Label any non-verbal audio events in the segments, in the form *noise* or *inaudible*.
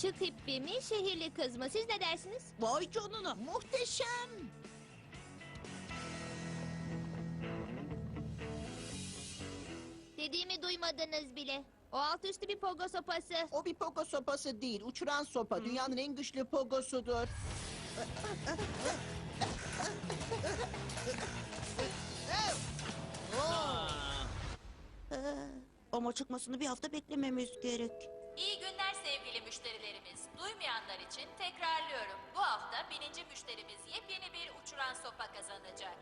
Şık hippi mi, şehirli kız mı? Siz ne dersiniz? Vay canına muhteşem. Dediğimi duymadınız bile. O alt üstü bir pogo sopası. O bir pogo sopası değil, uçuran sopa. Dünyanın en güçlü pogosudur. Ama çıkmasını bir hafta beklememiz gerek. İçin tekrarlıyorum. Bu hafta bininci müşterimiz yepyeni bir uçuran sopa kazanacak.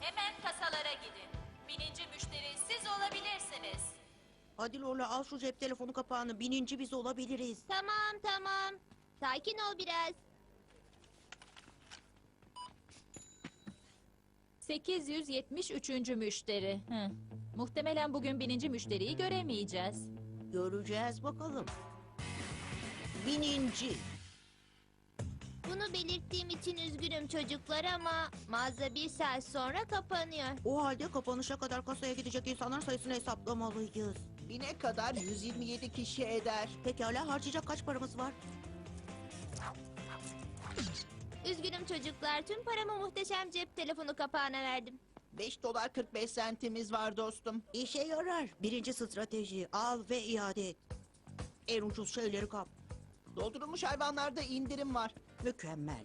Hemen kasalara gidin. Bininci müşteri siz olabilirsiniz. Hadi Lola al şu cep telefonu kapağını. Bininci biz olabiliriz. Tamam tamam. Sakin ol biraz. 873. müşteri. Hı. Muhtemelen bugün bininci müşteriyi göremeyeceğiz. Göreceğiz bakalım. Bininci. Bunu belirttiğim için üzgünüm çocuklar ama mağaza bir saat sonra kapanıyor. O halde kapanışa kadar kasaya gidecek insanlar sayısını hesaplamalıyız. Bine kadar 127 kişi eder. Pekala harcayacak kaç paramız var? Üzgünüm çocuklar. Tüm paramı muhteşem cep telefonu kapağına verdim. 5 dolar 45 sentimiz var dostum. İşe yarar. Birinci strateji al ve iade et. En ucuz şeyleri kap. Doldurulmuş hayvanlarda indirim var. Mükemmel.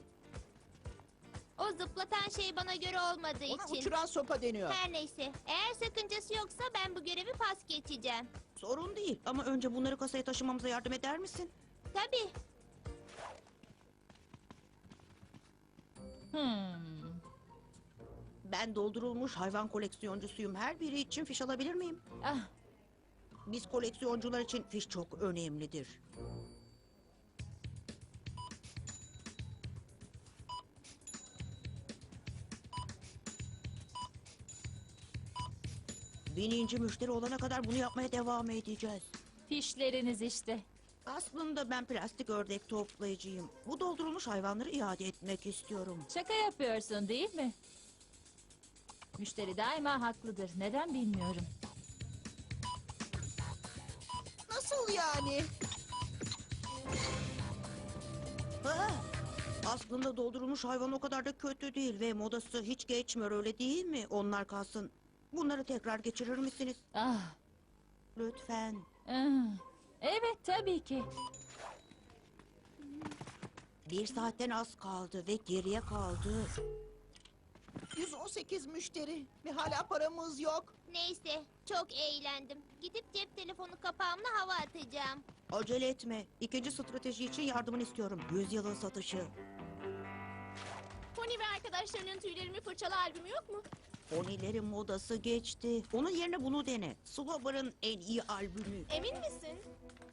O zıplatan şey bana göre olmadığı Ona için. uçuran sopa deniyor. Her neyse. Eğer sakıncası yoksa ben bu görevi pas geçeceğim. Sorun değil ama önce bunları kasaya taşımamıza yardım eder misin? Tabii. Hmm. Ben doldurulmuş hayvan koleksiyoncusuyum. Her biri için fiş alabilir miyim? Ah, Biz koleksiyoncular için fiş çok önemlidir. Bininci müşteri olana kadar bunu yapmaya devam edeceğiz. fişleriniz işte. Aslında ben plastik ördek toplayıcıyım. Bu doldurulmuş hayvanları iade etmek istiyorum. Şaka yapıyorsun değil mi? Müşteri daima haklıdır. Neden bilmiyorum. Nasıl yani? Ha, aslında doldurulmuş hayvan o kadar da kötü değil ve modası hiç geçmiyor öyle değil mi? Onlar kalsın. Bunları tekrar geçirir misiniz? Ah, Lütfen. ah. Evet tabii ki. Bir saatten az kaldı ve geriye kaldı. 118 müşteri ve hala paramız yok. Neyse. Çok eğlendim. Gidip cep telefonu kapağımla hava atacağım. Acele etme. İkinci strateji için yardımını istiyorum. Yüzyılın satışı. Pony ve arkadaşlarının tüylerimi fırçala albümü yok mu? Ponilerin modası geçti. Onun yerine bunu dene. Slobber'ın en iyi albümü. Emin misin?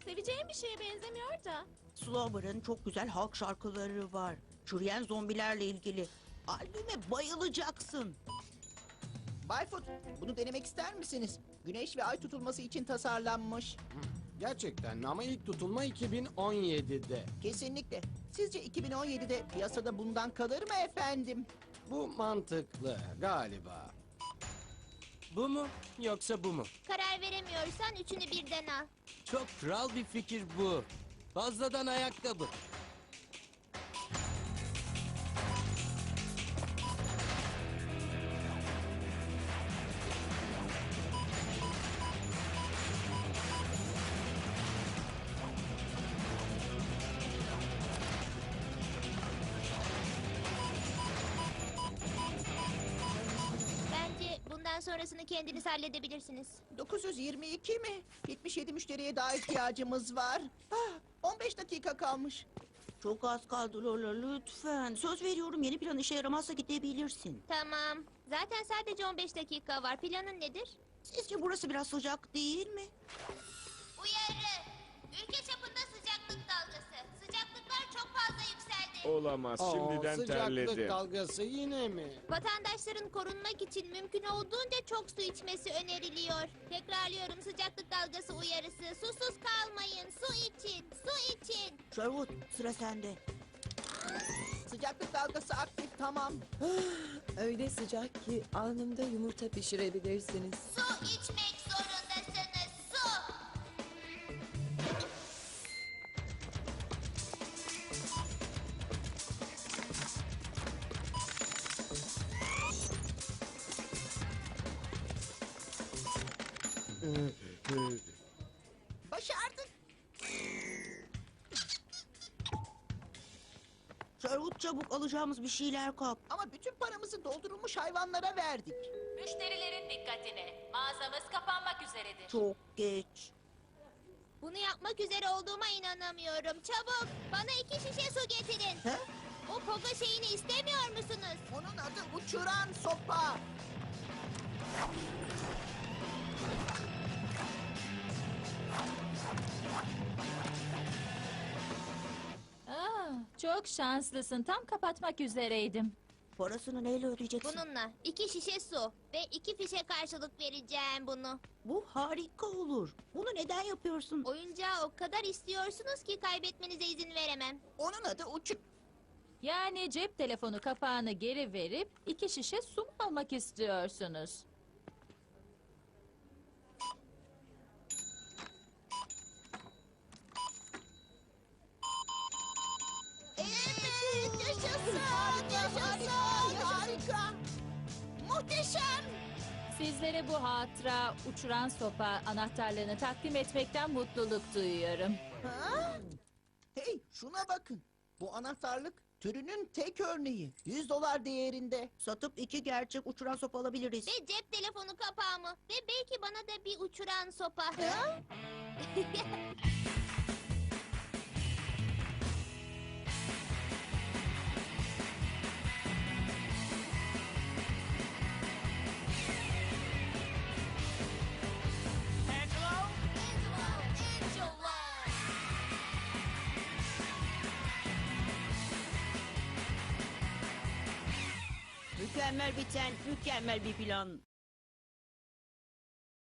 Seveceğim bir şeye benzemiyor da. Slobber'ın çok güzel halk şarkıları var. Çürüyen zombilerle ilgili. Albüme bayılacaksın. Bayfoot, bunu denemek ister misiniz? Güneş ve ay tutulması için tasarlanmış. Gerçekten ama ilk tutulma 2017'de. Kesinlikle. Sizce 2017'de piyasada bundan kalır mı efendim? Bu mantıklı galiba. Bu mu yoksa bu mu? Karar veremiyorsan üçünü birden al. Çok kral bir fikir bu. Fazladan ayakkabı. Bundan sonrasını kendiniz halledebilirsiniz. 922 mi? 77 müşteriye daha ihtiyacımız var. Ah, 15 dakika kalmış. Çok az kaldı Lola lütfen. Söz veriyorum yeni plan işe yaramazsa gidebilirsin. Tamam. Zaten sadece 15 dakika var. Planın nedir? Sizce burası biraz sıcak değil mi? Uyarı. Ülke çapında sıcaklık dalgası. Sıcaklıklar çok fazla yükseldi. Olamaz. Aa, Şimdiden sıcaklık terledim. dalgası yine mi? Vatandaşların korunmak için mümkün olduğunca çok su içmesi öneriliyor. Tekrarlıyorum sıcaklık dalgası uyarısı. Susuz kalmayın. Su için. Su için. Sherwood sıra sende. Sıcaklık dalgası aktif tamam. *gasps* Öyle sıcak ki alnımda yumurta pişirebilirsiniz. Su içmek Başardık. Sherwood çabuk alacağımız bir şeyler kap. Ama bütün paramızı doldurulmuş hayvanlara verdik. Müşterilerin dikkatine. Mağazamız kapanmak üzeredir. Çok geç. Bunu yapmak üzere olduğuma inanamıyorum. Çabuk bana iki şişe su getirin. He? O pogo şeyini istemiyor musunuz? Onun adı uçuran sopa. Aa, çok şanslısın. Tam kapatmak üzereydim. Parasını neyle ödeyeceksin? Bununla iki şişe su ve iki fişe karşılık vereceğim bunu. Bu harika olur. Bunu neden yapıyorsun? Oyuncağı o kadar istiyorsunuz ki kaybetmenize izin veremem. Onun adı uçuk. Yani cep telefonu kapağını geri verip iki şişe su mu almak istiyorsunuz? Muhteşem. Sizlere bu hatıra uçuran sopa anahtarlarını takdim etmekten mutluluk duyuyorum. Ha? Hey şuna bakın. Bu anahtarlık türünün tek örneği. 100 dolar değerinde. Satıp iki gerçek uçuran sopa alabiliriz. Ve cep telefonu kapağı mı? Ve belki bana da bir uçuran sopa. *laughs* Mükemmel biten, mükemmel bir plan.